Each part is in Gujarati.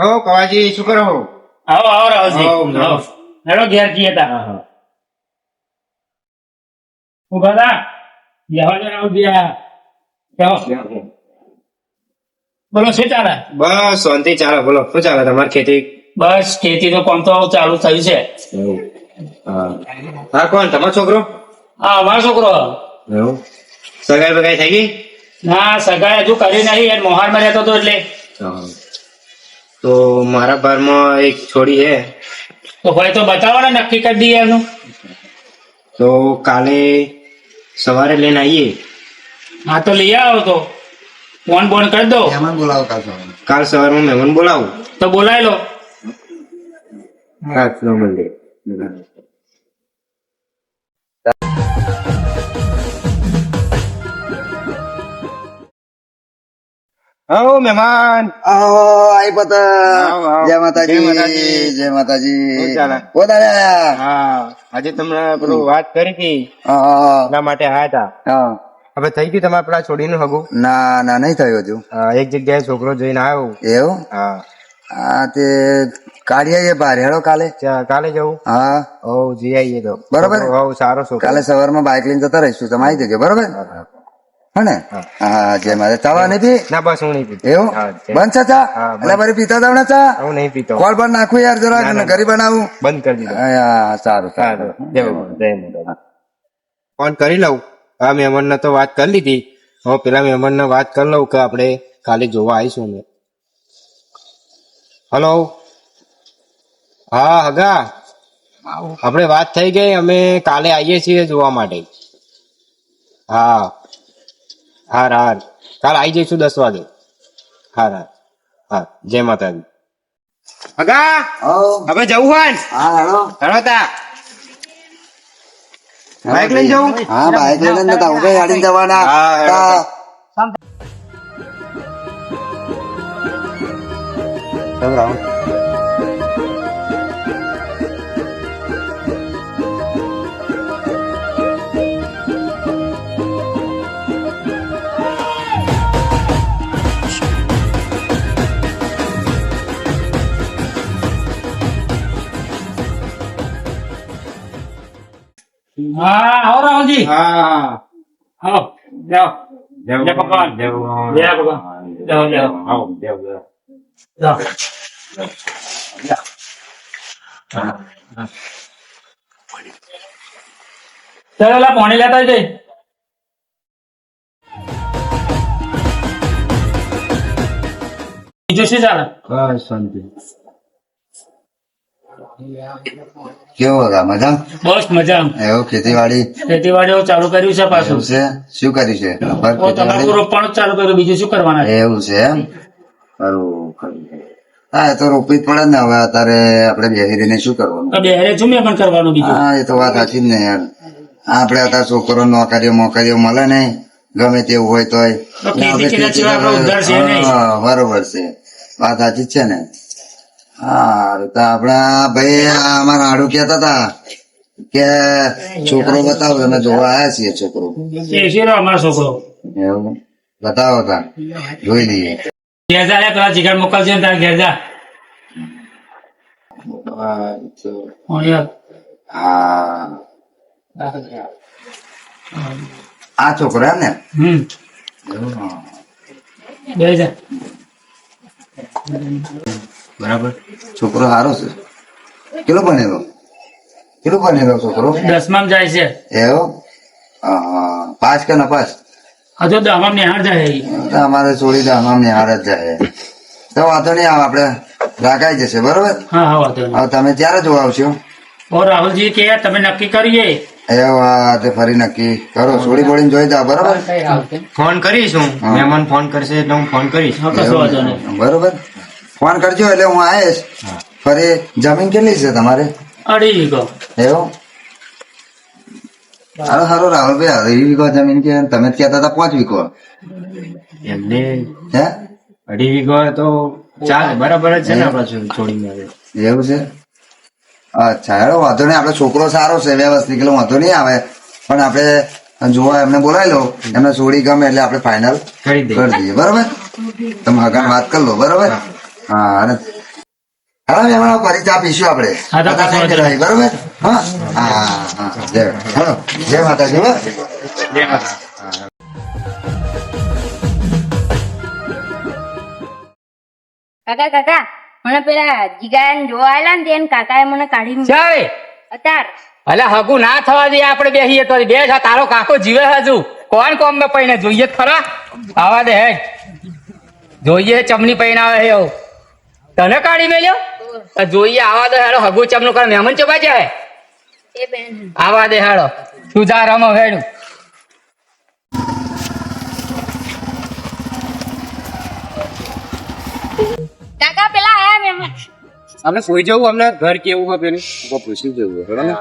હો કવાજી શું કરો આવો આવો રાવજી આવો. હેડો ઘેર જઈએ તા ઊભા થા. બેહો જો આ. કેવો બોલો શું ચાલે? બસ શાંતિ ચાલે. બોલો શું ચાલે તમારી ખેતી? બસ ખેતી નું કોમ તો ચાલુ થયું છે. હા. કોણ? તમારો છોકરો? હા અમારો છોકરો. એવું. સગાઈ બગાઈ થઈ ગઈ? ના સગાઈ હજુ કરી નહીં. એ મોહારમાં રહેતો હતો એટલે. તો મારા ભારમાં એક છોડી છે. તો હોય તો બતાવો ને નક્કી કરી દઈએ એનું. તો કાલે સવારે લઈને આવીએ. હા તો લઈ આવો તો. ફોન બોન કરી દો. મહેમાન બોલાવો કાલ સવારે. કાલ સવારમાં મહેમાન બોલાવું. તો બોલાવી લો. હા મંદિર આવો મહેમાન. આઈ આવો. જય માતાજી જય માતાજી. આયા. હા આજે તમને પેલું વાત કરી હતી. એના માટે આયા હતા. હવે થઈ ગયું તમારે પેલા છોડીને હગું? ના ના નહીં થયું હજુ. હા, એક જગ્યાએ છોકરો જોઈને આવ્યો. એવું? હા. હા તે કાઢીએ બહાર હેડો કાલે? કાલે જવું? હા. હો જઈ આવીએ તો. બરોબર સારો છોકરો. કાલે સવારમાં બાઇક લઈને જતા રહીશું તમે આવી જજો બરોબર હે. હા જય માતા તવા નહીં પી ના બસ હું નહીં પીતો. એવું? બંધ છે ચા? હા, એટલે મારી પીતા તાવણે ચા? હું નહીં પીતો. કોલ પર નાખું યાર જરા ના. ઘરે બનાવું. બંધ કરી દીધું. હા, હા, સારું સારું. જય માતા, ફોન કરી લઉં. આ મહેમાનને તો વાત કરી લીધી. હવે પેલા મહેમાનને વાત કરી લઉં કે આપણે કાલે જોવા આવીશું અમે. હલો? હા હગા? આપણે વાત થઈ ગઈ. અમે કાલે આવીએ છીએ જોવા માટે. હા. હાર હાર. કાલ આવી જઈશું દસ વાગે. હાર હાર. હા જય માતાજી. હગા હવે. જવું હોય? ને હા હેડો હેડો તા બાઈક લઈને જવું? હા બાઈક લઈને નતા. ઉભે ગાડી જવાના. હા, હેડો હા આવો રાહુલજી હા આવો જાઓ જય ભગવાન. જય ભગવાન. જય ભગવાન. જાઓ, જાઓ. આવો, જય ભગવાન. જાઓ. ચાલો લા પાણી લેતા જઈ બીજું શું ચાલે શાંતિ કેવો હતા? મજા? બસ મજા. એવું ખેતીવાડી? ખેતીવાડી ચાલુ કર્યું છે પાછું. છે? શું કર્યું છે? જ ચાલુ કર્યું બીજું શું કરવાના એવું છે એમ. હા એ તો રોપવી પડે ને હવે અત્યારે આપણે બેહી રહીને શું કરવાનું? બેહરે છું મેં પણ કરવાનું બીજું? હા એ તો વાત સાચી જ ને યાર. આપણે અત્યારે છોકરો નોકરીઓ મોકરીઓ મળે ને ગમે તેવું હોય તોય. તો બરોબર છે. વાત સાચી જ છે ને. આપણા ભાઈ અમારા આડુ કેતા હતા કે છોકરો બતાવો અમે જોવા આવ્યા છીએ છોકરો. છોકરો. એવું બતાવો તા જોઈ લઈએ. ઘેર જા પેલા જીગર મોકલજે તારે ઘેર જા. આ છોકરો ને હમ. બે જા. બરાબર? છોકરો સારો છે. કેટલો ભણેલો કેટલો ભણેલો છોકરો? દસમામાં જાય છે. એવો પાસ કે નપાસ હજુ દવામાં નિહાળ જાય અમારે છોડી દે નિહાળ જ જાય. તો વાંધો નહીં આવે આપણે રાખાઈ જશે બરોબર? હા હા વાંધો તમે ત્યારે જોવા આવશો. ઓ રાહુલજી કે તમે નક્કી કરીએ. એ વાત ફરી નક્કી. કરો છોડી બોડીને જોઈ જાઓ બરોબર? ફોન કરીશ. હું. મહેમાન ફોન કરશે એટલે હું ફોન કરીશ. બરોબર? ફોન કરજો એટલે હું આવીશ. ફરી જમીન કેટલી છે તમારે? અઢી વીઘો. એવું? સારું સારું રાહુલભાઈ અઢી વીઘો જમીન કે તમે જ કહેતા હતા પાંચ વીઘો. એમને હે? અઢી વીઘો તો ચાલે બરાબર જ છે ને આપડા છોડીને એવું છે? અચ્છા હેડો વાંધો નહીં આપડે છોકરો સારો છે વ્યવસ્થિત એટલે વાંધો નહીં આવે. પણ આપણે જોવા એમને બોલાવી લો એમને છોડી ગમે એટલે આપણે ફાઇનલ કરી કરી દઈએ બરોબર? તમે આગળ વાત કરી લો બરોબર? હા અને હા એમાં ફરી ચા પીશું આપણે. બરોબર? હા? હા હા જય માતાજી જય માતા કાકા કાકા મને પેલા જીગાને જોવા આવેલા ને તેને કાકાએ મને કાઢી મૂકી ચાલે અતાર. અલે હગુ ના થવા દે આપણે બેસીએ તો બે છે તારો કાકો જીવે હજુ. કોણ કોમ મે પૈને જોઈએ જ ખરા? આવા દે હે. જોઈએ ચમની પૈનાવે હે એવું તને કાઢી મેલ્યો? જોઈએ આવા દે હેડો હગુ ચમનું કર મહેમાન ચોબા જાય આવા દે હેડો તું જા રમો હેડું કાકા પેલા આયા મહેમાન. અમને કોઈ જવું અમને ઘર કેવું હોય પેલું? પૂછી જવું બરોબર?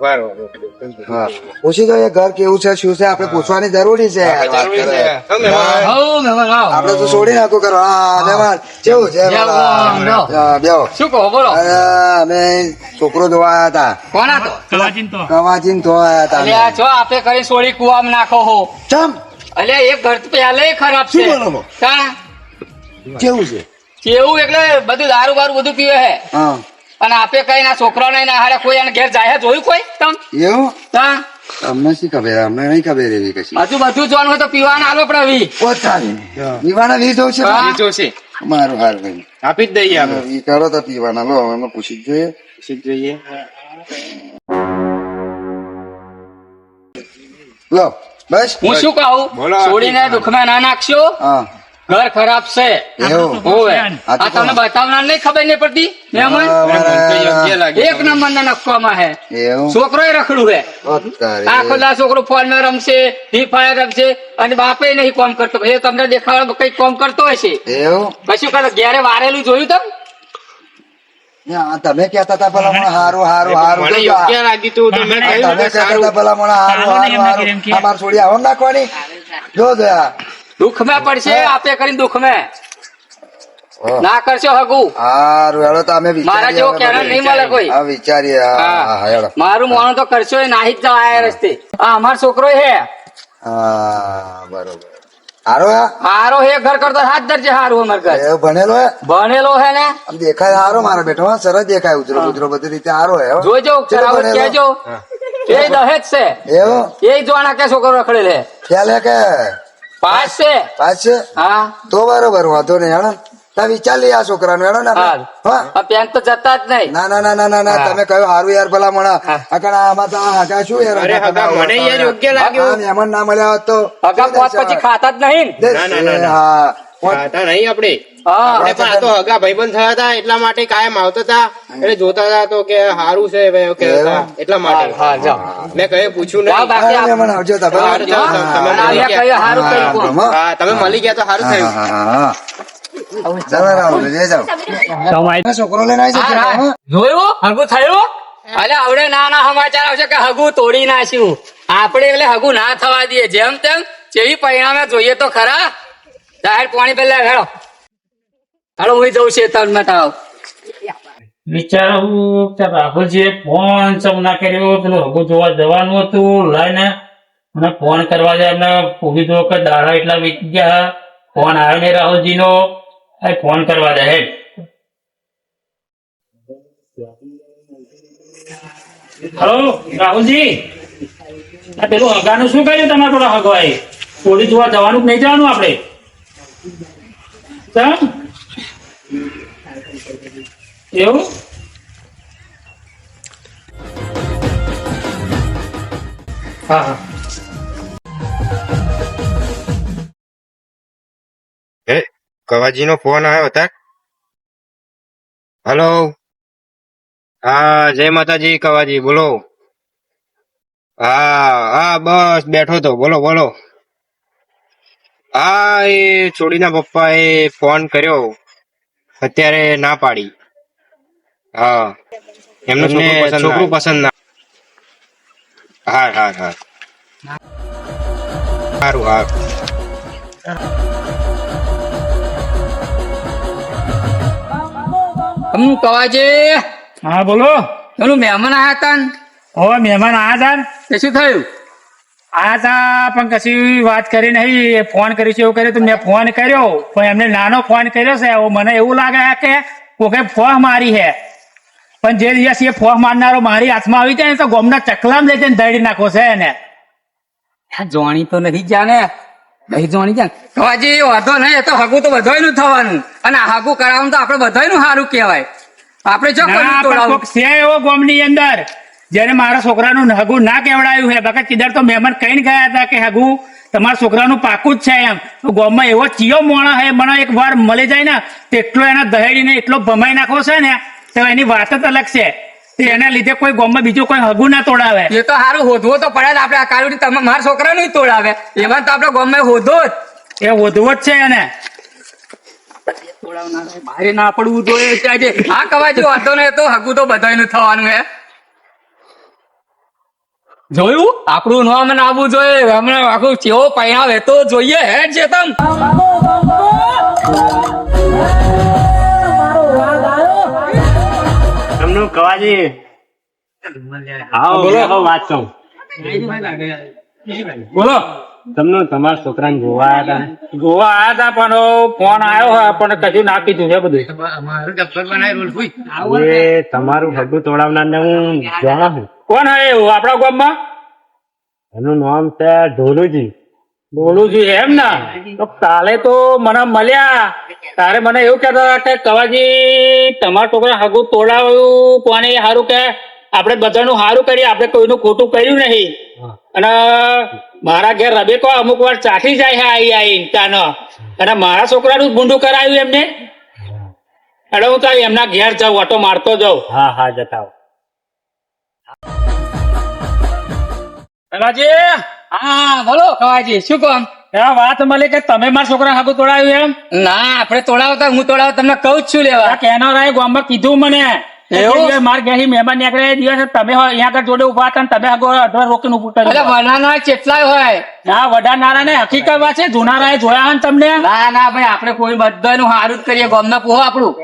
હા. પૂછી જોઈએ ઘર કેવું છે શું છે આપડે પૂછવાની જરૂરી છે. આપણે તો છોડી નાખું કરો હા કેવું છે. શું કહો બોલો. અમે છોકરો જોવા હતા. કોણ તો? કવાચીન તો. આવ્યા હતા જો આપે કરી છોડી કુવામાં નાખો હો. ચમ. અલે એક ઘર તો પહેલે ખરાબ છે. શું બોલો કેવું છે? કેવું એટલે બધું દારૂ બારું બધું પીવે હે. હા. અને આપે કઈ ના છોકરા ના હારે કોઈ એને ઘેર જાય જોયું કોઈ? તમ? એવું? હા અમને શી ખબર? અમને નહીં ખબર એવી કશી. હજુ બધું જોવાનું હોય તો પીવાના આલો પણ વી પોતાની. પીવાના વી જોશે? વી જોશે મારું હાર ભાઈ. આપી જ દઈએ આપણે. ઈ કરો તો પીવાના. લો અમે પૂછી જ જોઈએ. પૂછી જ જોઈએ. લો બસ. હું શું કહું. છોડીને દુઃખમાં ના નાખશો? હા. ઘર ખરાબ છે. એવું? આ તમને બતાવનાર નહીં ખબર નહીં પડતી? એક નંબર ના નખવામાં હે. છોકરો રખડું હે. આખો દા છોકરો ફોનમાં રમશે ફ્રી ફાયર રમશે અને બાપે નહીં કોમ કરતો. એ તમને દેખાડો કઈ કોમ કરતો હશે પછી કશું કરે ઘેરે વારેલું જોયું તમ? આ તમે કેતા હતા ભલા મને હારું હારું. હારું તમે કેતા હતા ભલા મને હારું હારું હારું. છોડી આવો નાખવાની. જો જો આ. દુઃખમાં પડશે આપે કરીને દુઃખમાં ના કરશો હગુ. હારું હેડો તો અમે મારા જેવો હવે નહીં મળે કોઈ. હા વિચારીએ. હા હેડો. મારું મોણું તો કરશો એ નાહી જ આ રસ્તે. આ અમાર છોકરો હે. હા બરોબર. હારો હે? હારો હે ઘર કરતો હાથ ધરજે હારું અમાર ઘર. એ ભણેલો હે? ભણેલો હે ને? દેખાય હારો મારો બેઠો હા સરસ દેખાય ઉતરો ઉતરો બધી રીતે હારો હે જોજો કેજો એ દહેજ છે. એવો? એ જોવાના કે છોકરો રખડેલ હે. ખ્યાલ હે કે? પાસ છે હા. તો બરોબર વાંધો નહીં હેડો. તમે વિચાર લઈએ આ છોકરાનું હેડો ને. હા. પેન તો જતા જ નહીં. ના ના ના ના ના ના તમે કહ્યું હારું યાર ભલા મળા હા. આમાં તો હગા શું યાર અરે હગા હગા, મને યાર યોગ્ય લાગ્યું. મહેમાન ના મળ્યા હોત તો. હગા પછી ખાતા જ નહીં. ને. ના, ના, ના, ના. હા. ખાતા નહીં આપણે. આપણે પણ આ તો હગા ભાઈબંધ થયા હતા એટલા માટે કાયમ આવતા હતા. એટલે જોતા હતા તો કે સારું છે એટલા માટે. મેં કહે પૂછ્યું નહીં. બાકી આ- મહેમાન આવજો તમે. મળી ગયા. કહીએ હારું હા, કર્યું હા, હા તમે મળી ગયા તો સારું થયું. છોકરો લઈને. જોયું? હગું થયું? અલે આવડે ના ના સમાચાર આવશે કે હગું તોડી નાખ્યું. આપણે એટલે હગું ના થવા દઈએ. જેમ તેમ જેવી પરિણામે જોઈએ તો ખરા. જાહેર પાણી પેલા હેડો. હાલો, હું જઉં છે તન મટાવ વિચારું કે રાહુલજીએ ફોન સૌ ના કર્યો, પેલું હગું જોવા જવાનું હતું, લઈને મને ફોન કરવા જાય એમને પૂછી દો કે દાડા એટલા વીતી ગયા. ફોન આવ્યો નહીં રાહુલજી નો ફોન કરવા જાય હેડ હલો, રાહુલજી પેલું હગાનું શું કર્યું તમારે પેલો હગવાઈ પોલીસ જોવા જવાનું નહીં જવાનું આપણે? એવું? હા હા. એ કવાજી નો ફોન આવ્યો હતા હલો? હા, જય માતાજી, કવાજી, બોલો. હા હા, બસ, બેઠો તો, બોલો બોલો. હા, એ છોડીના પપ્પા એ ફોન કર્યો. અત્યારે ના પાડી. હા. એમનું છોકરું પસંદ ના હા હા હા સારું હા હમ કવાજે હા બોલો. પેલું મહેમાન આયા હતા ને, હવે મહેમાન આયા હતા ને? તે શું થયું? આયા હતા પણ કશી વાત કરી નહીં. ફોન કર્યું છે એવું કર્યું તો મેં ફોન કર્યો પણ એમને નાનો ફોન કર્યો છે. મને એવું લાગે કે કોકે ફોહ મારી હે પણ જે દિવસ એ ફોહ મારનારો મારી હાથમાં આવી જાય તો ગોમના ચકલામ લઈ જઈને દડી નાખો છે એને. આ જોણી તો નથી જાને નહીં જોણી જાને કવાજી વાંધો નહીં એ તો હગું તો બધાયનું થવાનું. અને હાગુ કરાવવાનું તો આપણે બધાયનું સારું કહેવાય. આપણે જો છે એવો ગોમની અંદર. જેને મારા છોકરાનું હગું ના કેવડાયું હે બાકી કીધર તો મહેમાન કહીને ગયા હતા કે હગું તમારા છોકરાનું પાકું જ છે એમ. તો ગોમમાં એવો ચિયો મોણા હે મને એક વાર મળી જાય ને તેટલો એના દહેડીને એટલો ભમાઈ નાખો છે ને તો એની વાત જ અલગ છે. એના લીધે કોઈ ગામમાં બીજું કોઈ હગું ના તોડાવે. એ તો સારું હોધવો તો પડે આપણે આ તમે મારા છોકરાનું ય તોડાવે. એમાં તો આપણે ગમે હોધો જ. એ હોધવો જ છે એને. બહાર ના પડવું જોઈએ ત્યાં જે આ કવાજો વાંધો ને તો હગું તો બધાયનું થવાનું હે. જોયું? આપણું નામ ને આવવું જોઈએ. હમણાં આખું કેવો પૈણા તો જોઈએ હે છે તમ તમને કવાજી વાત કહું બોલો. તમને તમારા છોકરાને જોવા આવ્યા ગોવા આયા હતા પણ ફોન આવ્યો પણ કશું ના કીધું છે બધું. એ તમારું હગું તોડાવનાર ને હું જાણું છું. કોણ હે આપણા ગામમાં? એનું નામ છે ઢોલુજી. ઢોલુજી એમ ને? તો કાલે તો મને મળ્યા. તારે મને એવું કહેતા હતા કે કવાજી તમારા છોકરા હગું તોડાવ્યું કોને સારું કે? આપણે બધાનું સારું કરીએ આપણે કોઈનું ખોટું કર્યું નહીં. અને મારા ઘેર રબેકો અમુક વાર ચાખી જાય છે આઈ આઈ તાનો અને મારા છોકરાનું ગુંડું ભૂંડું કરાવ્યું એમને? એટલે હું તારી એમના ઘેર જાઉં ઓટો મારતો જાઉં. હા હા જતા કવાજી હા બોલો કવાજી શું કોમ આ વાત મળી કે તમે મારા છોકરા હગું તોડાવ્યું એમ? ના આપણે તોડાવતા હું તોડાવ તમને કહું જ છું લેવા. કેનો રાય ગામમાં કીધું મને. એવું? માર ઘેર મહેમાન નીકળે તમે અહીંયા આગળ જોડે ઊભા હતા તમે આગળ અઢવા રોકીને ઉભું એટલે કર્યું કેટલાય હોય. હા વડાનારા ને હકીકત વાત છે જુનારાએ જોયા ને તમને? ના ના ભાઈ આપણે કોઈ બધાનું સારું જ કરીએ ગામના પોહો આપણું.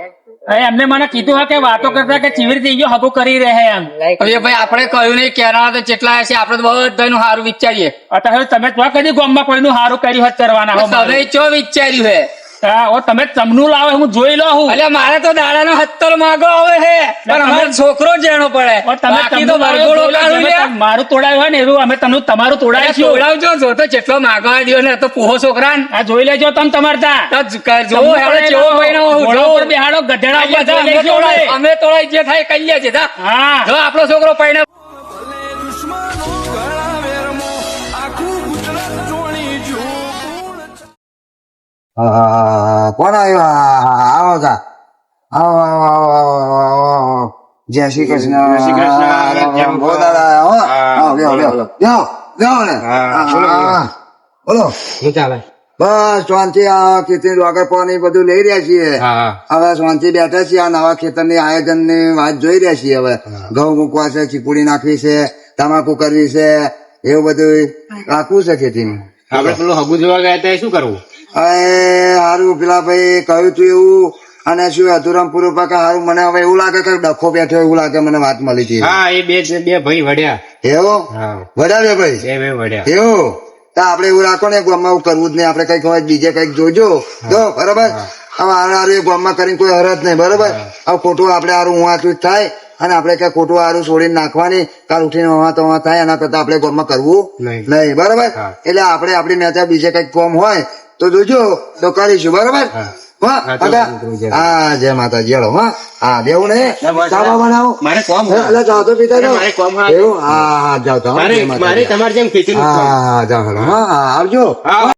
એમને મને કીધું હતું કે વાતો કરતા કે ચીવી રીતે ઈયો હગું કરી રહે એમ. હવે ભાઈ આપણે કહ્યું નહીં કેનારા તો કેટલા હશે આપણે તો બધાનું સારું વિચારીએ. અત્યારે તમે તો કદી ગામમાં કોઈનું સારું કર્યું હોત કરવાના હો તમે. ચો વિચાર્યું હે? હા ઓ તમે તમનું લાવે હું જોઈ લો હું. એટલે મારે તો દાડાનો હત્તર માગો આવે હે. પણ અમારો છોકરો જ જેનો પડે. તમે બાકી તો વરગોળો લો. કાઢું મારું તોડાયું હોય ને એવું અમે તમને તમારું તોડાઈશું તોડાવજો જો તો જેટલો માગો દ્યો ને તો પોહો છોકરા આ જોઈ લેજો તમે તમારે ત્યાં જો હેડો કેવો ભાઈનો ઘોડા બેહાડો ગધેડા બધા અમે તોડાય તોડાય જે થાય કહીએ છીએ છે હા. જો આપણો છોકરો પૈણે કોણ આવ્યો? આવો તા આવો આવો આવો આવો આવો, આવો આવો. જય શ્રી કૃષ્ણ. જય શ્રી કૃષ્ણ. બોલો, ને. શું ચાલે? બસ શાંતિ. આ ખેતી આગળ પાણી બધું લઈ રહ્યા છીએ. હવે શાંતિ બેઠા છીએ. આ નવા ખેતરની આયોજનની વાત જોઈ રહ્યા છીએ હવે. ઘઉં મૂકવા છે ચીપુડી નાખવી છે તમાકુ કરવી છે એવું બધું રાખવું છે ખેતીમાં? આપડે પેલું હગું જોવા ગયા હતા શું કરવું? હવે સારું પેલા ભાઈ કહ્યું તું એવું અને શું અધુરામ પૂરું પાકે હારું મને હવે એવું લાગે કે ડખો બેઠો એવું લાગે મને વાત મળી હતી હા એ બે બે ભાઈ વડ્યા. એવો? વડ્યા બે ભાઈ? બે બે વડ્યા. એવો? તો આપડે એવું રાખો ને ગામમાં એવું કરવું જ નહીં આપડે કંઈક હોય બીજે કંઈક જોજો. જો બરાબર? હવે હારે હારે ગામમાં કરીને કોઈ હરત નહીં બરાબર? હવે ખોટું આપડે હારું ઉવાતું જ થાય અને આપણે કઈ ખોટું આરું છોડીને નાખવાની કાલ ઉઠીને વહા તો થાય એના કરતા આપણે ગામમાં કરવું નહીં. બરાબર? એટલે આપણે આપણી નેતા બીજે કંઈક કોમ હોય તો જોજો તો કરીશું બરાબર હા. જય માતાજી. હેલો હા. હા દેવું ને? ચાબા બનાવો. મારે કોમ એટલે જાઓ તો પિતા જાઓ. મારે કોમ હા. એવું? હા જાઓ તો મારે મારે તમારે જેમ ખેતી હા જાઓ હેલો હા. હા આવજો. હા.